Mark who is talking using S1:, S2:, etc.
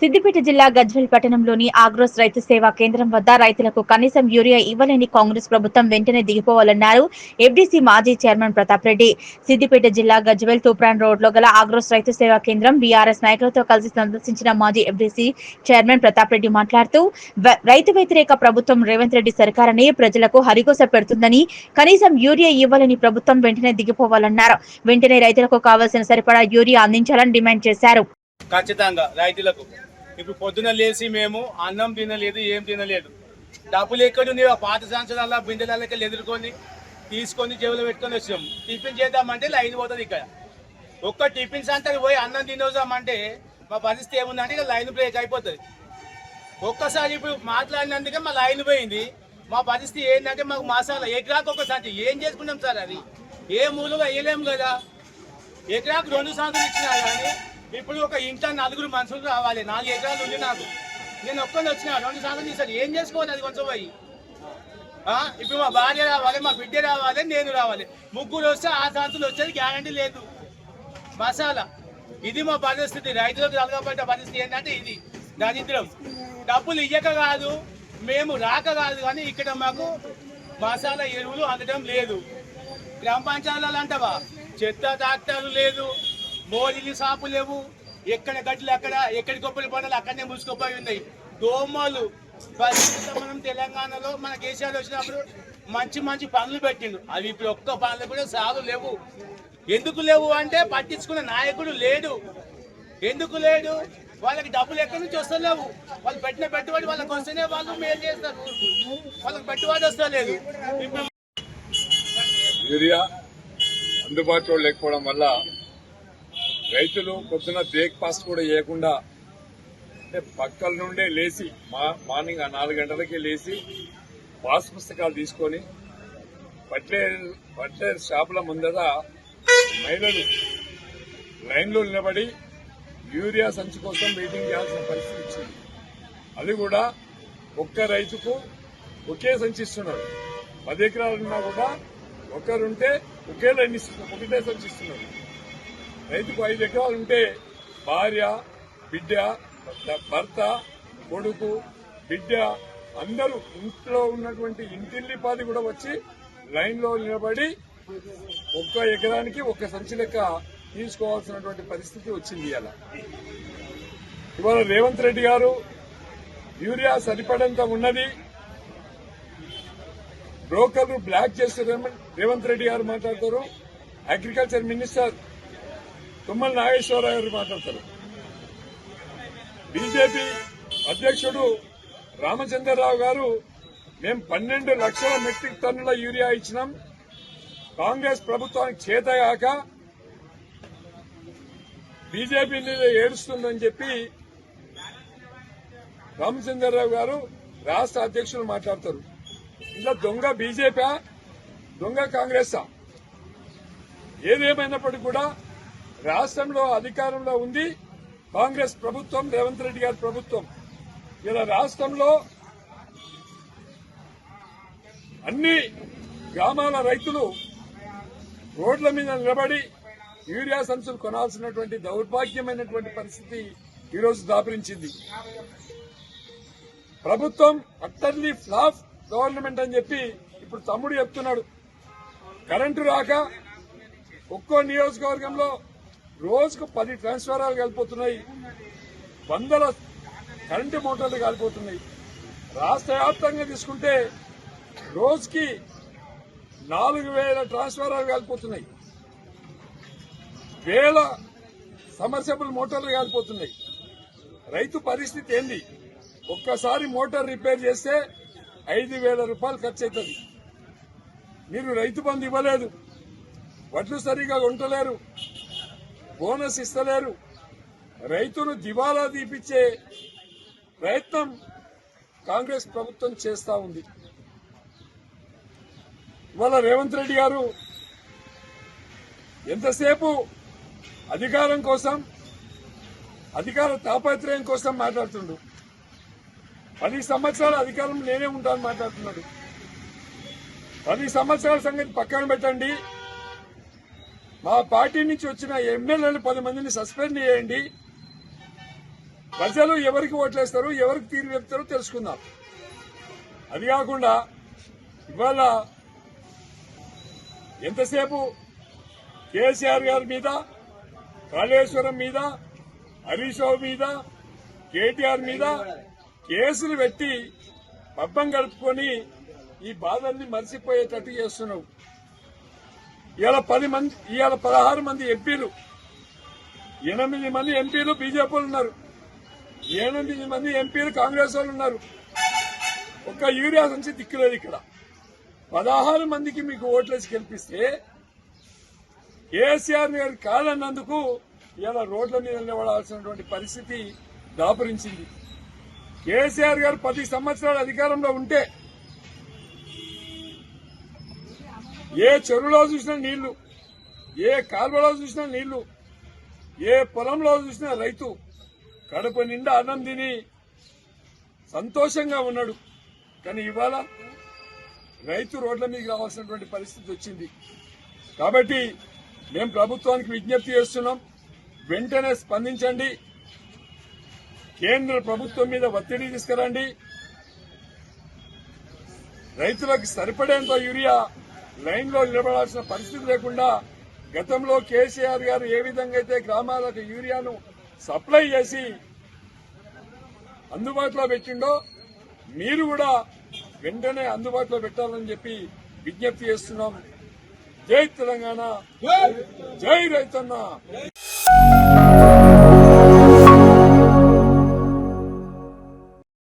S1: సిద్దిపేట జిల్లా గజ్వెల్ పట్టణంలోని ఆగ్రోస్ రైతు సేవా కేంద్రం వద్ద రైతులకు కనీసం యూరియా ఇవ్వలేని కాంగ్రెస్ ప్రభుత్వం వెంటనే దిగిపోవాలన్నారు ఎఫ్డీసీ మాజీ చైర్మన్ ప్రతాప్ రెడ్డి. సిద్దిపేట జిల్లా గజ్వెల్ తూప్రాన్ రోడ్లో గల ఆగ్రోస్ రైతు సేవా కేంద్రం బీఆర్ఎస్ నాయకులతో కలిసి సందర్శించిన మాజీ ఎఫ్డీసీ చైర్మన్ ప్రతాప్ రెడ్డి మాట్లాడుతూ రైతు వ్యతిరేక ప్రభుత్వం రేవంత్ రెడ్డి సర్కారని ప్రజలకు హరిగోస పెడుతుందని కనీసం యూరియా ఇవ్వాలని ప్రభుత్వం వెంటనే దిగిపోవాలన్నారు. వెంటనే రైతులకు కావాల్సిన సరిపడా యూరియా అందించాలని డిమాండ్ చేశారు.
S2: ఖచ్చితంగా రైతులకు ఇప్పుడు పొద్దున లేచి మేము అన్నం తినలేదు ఏం తినలేదు. డబ్బులు ఎక్కడుంది ఆ పాత సంవత్సరాల బిందెలకి ఎదుర్కొని తీసుకొని జేబులు పెట్టుకొని వచ్చాం టిఫిన్ చేద్దామంటే లైన్ పోతుంది ఇక్కడ. ఒక్క టిఫిన్ సెంటర్కి పోయి అన్నం తినవద్దామంటే మా పరిస్థితి ఏముందంటే ఇక లైన్ బ్రేక్ అయిపోతుంది. ఒక్కసారి ఇప్పుడు మాట్లాడినందుకే మా లైన్ పోయింది. మా పరిస్థితి ఏంటంటే మాకు మసాలా ఎకరాకు ఒక సంచి. ఏం చేసుకున్నాం సార్ అది? ఏ మూలుగా వేయలేము కదా ఎకరాకు రెండు సంచులు ఇచ్చినా కానీ ఇప్పుడు ఒక ఇంట్లో నలుగురు మనుషులు రావాలి. నాలుగు ఎకరాలు ఉంది నాకు. నేను ఒక్కరిని వచ్చిన రెండు సార్లు తీసాను ఏం చేసుకోవాలి అది కొంచెం పోయి? ఇప్పుడు మా భార్య రావాలి మా బిడ్డ రావాలి నేను రావాలి. ముగ్గురు వస్తే ఆ సంవత్సరాలు వచ్చేది గ్యారంటీ లేదు. మసాలా. ఇది మా పరిస్థితి. రైతులకు కలగబడ్డ పరిస్థితి ఏంటంటే ఇది. దరిద్రం. డబ్బులు ఇయ్యక కాదు మేము రాక కాదు కానీ ఇక్కడ మాకు మసాలా ఎరువులు అందడం లేదు. గ్రామ పంచాయతీలు అంటవా? చెత్త డాక్టర్లు లేదు. మోరీలు సాపు లేవు. ఎక్కడ గడ్డలు అక్కడ ఎక్కడి గొప్పలు పంటలు అక్కడనే మూసుకుపోయి ఉన్నాయి. దోమలు. మనం తెలంగాణలో మన కేసీఆర్ వచ్చినప్పుడు మంచి మంచి పనులు పెట్టిండు. అవి ఇప్పుడు ఒక్క పనులు కూడా సాగు లేవు. ఎందుకు లేవు అంటే పట్టించుకున్న నాయకుడు లేడు. ఎందుకు లేడు? వాళ్ళకి డబ్బులు ఎక్కడి నుంచి వస్తలేవు? వాళ్ళు పెట్టిన పెట్టుబడి వాళ్ళకి వస్తేనే వాళ్ళు మేలు చేస్తారు. వాళ్ళకి పెట్టుబడి వస్తలేదు.
S3: యూరియా అందుబాటులో లేకపోవడం వల్ల రైతులు పొద్దున బ్రేక్ఫాస్ట్ కూడా చేయకుండా అంటే పక్కల నుండే లేచి మా మార్నింగ్ ఆ నాలుగు గంటలకే లేచి పాస్ పుస్తకాలు తీసుకొని పట్లేర్ పట్లేర్ షాపుల ముందర మహిళలు లైన్లో నిలబడి యూరియా సంచి కోసం వెయిటింగ్ చేయాల్సిన పరిస్థితి వచ్చింది. అది కూడా ఒక్క రైతుకు ఒకే సంచి ఇస్తున్నారు. పది ఎకరాలున్నా కూడా ఒకరుంటే ఒకే లైన్ ఇస్తున్నారు ఒకటే సంచి ఇస్తున్నారు. రైతుకు ఐదు ఎకరాలు ఉంటే భార్య బిడ్డ భర్త కొడుకు బిడ్డ అందరూ ఇంట్లో ఉన్నటువంటి ఇంటిల్లిపాది కూడా వచ్చి లైన్లో నిలబడి ఒక్క ఎకరానికి ఒక్క సంచి లెక్క తీసుకోవాల్సినటువంటి పరిస్థితి వచ్చింది అలా ఇవాళ రేవంత్ రెడ్డి గారు యూరియా సరిపడంత ఉన్నది. బ్రోకర్లు బ్లాక్ చేస్తే రేవంత్- రేవంత్ రెడ్డి గారు మాట్లాడతారు. అగ్రికల్చర్ మినిస్టర్ తుమ్మల నాగేశ్వరరావు గారు మాట్లాడతారు. బీజేపీ అధ్యక్షుడు రామచంద్రరావు గారు మేము పన్నెండు లక్షల మెట్రిక్ టన్నుల యూరియా ఇచ్చినాం. కాంగ్రెస్ ప్రభుత్వానికి చేతగాక బీజేపీ మీద ఏడుస్తుందని చెప్పి రామచంద్రరావు గారు రాష్ట్ర అధ్యక్షులు మాట్లాడతారు. ఇలా దొంగ బీజేపీ దొంగ కాంగ్రెసా ఏదేమైనప్పటికీ కూడా రాష్ట్రంలో అధికారంలో ఉంది. కాంగ్రెస్ ప్రభుత్వం రేవంత్ రెడ్డి గారి ప్రభుత్వం. ఇలా రాష్ట్రంలో అన్ని గ్రామాల రైతులు రోడ్ల మీద నిలబడి యూరియా సంచులు కొనాల్సినటువంటి దౌర్భాగ్యమైనటువంటి పరిస్థితి ఈరోజు దాపరించింది. ప్రభుత్వం అట్టర్లీ ఫ్లాఫ్ గవర్నమెంట్ అని చెప్పి ఇప్పుడు తమ్ముడు చెప్తున్నాడు. కరెంటు రాక ఒక్కో నియోజకవర్గంలో రోజుకు పది ట్రాన్స్ఫారాలు కాలిపోతున్నాయి. వందల కరెంటు మోటార్లు కాలిపోతున్నాయి. రాష్ట్ర వ్యాప్తంగా తీసుకుంటే రోజుకి నాలుగు వేల ట్రాన్స్ఫారాలు కాలిపోతున్నాయి. వేల సమర్సబుల్ మోటార్లు కాలిపోతున్నాయి. రైతు పరిస్థితి ఏంది? ఒక్కసారి మోటార్ రిపేర్ చేస్తే ఐదు వేల రూపాయలు ఖర్చు అవుతుంది. మీరు రైతు బంధు ఇవ్వలేదు. వడ్లు సరిగా కొంటలేరు బోనస్ ఇస్తలేరు. రైతును దివాలా తీపిచ్చే ప్రయత్నం కాంగ్రెస్ ప్రభుత్వం చేస్తా ఉంది. ఇవాళ రేవంత్ రెడ్డి గారు ఎంతసేపు అధికారం కోసం అధికార తాపత్రయం కోసం మాట్లాడుతుండు? పది సంవత్సరాల అధికారం నేనే ఉంటాను మాట్లాడుతున్నాడు. పది సంవత్సరాల సంగతి పక్కన పెట్టండి. మా పార్టీ నుంచి వచ్చిన ఎమ్మెల్యేలు పది మందిని సస్పెండ్ చేయండి. ప్రజలు ఎవరికి ఓట్లేస్తారు ఎవరికి తీరు చెప్తారో తెలుసుకుందాం. అది కాకుండా ఇవాళ ఎంతసేపు కేసీఆర్ గారి మీద కాళేశ్వరం మీద హరీష్ మీద కేటీఆర్ మీద కేసులు పెట్టి పబ్బం గడుపుకొని ఈ బాధల్ని మర్చిపోయేటట్టు చేస్తున్నావు. ఇవాళ పది మంది ఇవాళ పదహారు మంది ఎంపీలు. ఎనిమిది మంది ఎంపీలు బీజేపీ ఉన్నారు. ఎనిమిది మంది ఎంపీలు కాంగ్రెస్ వాళ్ళు ఉన్నారు. ఒక్క యూరియా నుంచి దిక్కులేదు ఇక్కడ. పదహారు మందికి మీకు ఓట్లేసి గెలిపిస్తే కేసీఆర్ గారు కాదన్నందుకు ఇలా రోడ్ల మీద నిలబడాల్సినటువంటి పరిస్థితి దాపురించింది. కేసీఆర్ గారు పది సంవత్సరాలు అధికారంలో ఉంటే ఏ చెరువులో చూసినా నీళ్ళు ఏ కాలువలో చూసినా నీళ్ళు ఏ పొలంలో చూసినా రైతు కడుపు నిండా అన్నం తిని సంతోషంగా ఉన్నాడు. కానీ ఇవాళ రైతు రోడ్ల మీదకి రావాల్సినటువంటి పరిస్థితి వచ్చింది. కాబట్టి మేము ప్రభుత్వానికి విజ్ఞప్తి చేస్తున్నాం వెంటనే స్పందించండి కేంద్ర ప్రభుత్వం మీద ఒత్తిడి తీసుకురండి. రైతులకు సరిపడేంత యూరియా లైన్లో నిలబడాల్సిన పరిస్థితి లేకుండా గతంలో కేసీఆర్ గారు ఏ విధంగా అయితే గ్రామాలకు యూరియాను సప్లై చేసి అందుబాటులో పెట్టిండో మీరు కూడా వెంటనే అందుబాటులో పెట్టాలని చెప్పి విజ్ఞప్తి చేస్తున్నాం. జై తెలంగాణ. జై రైతన్న.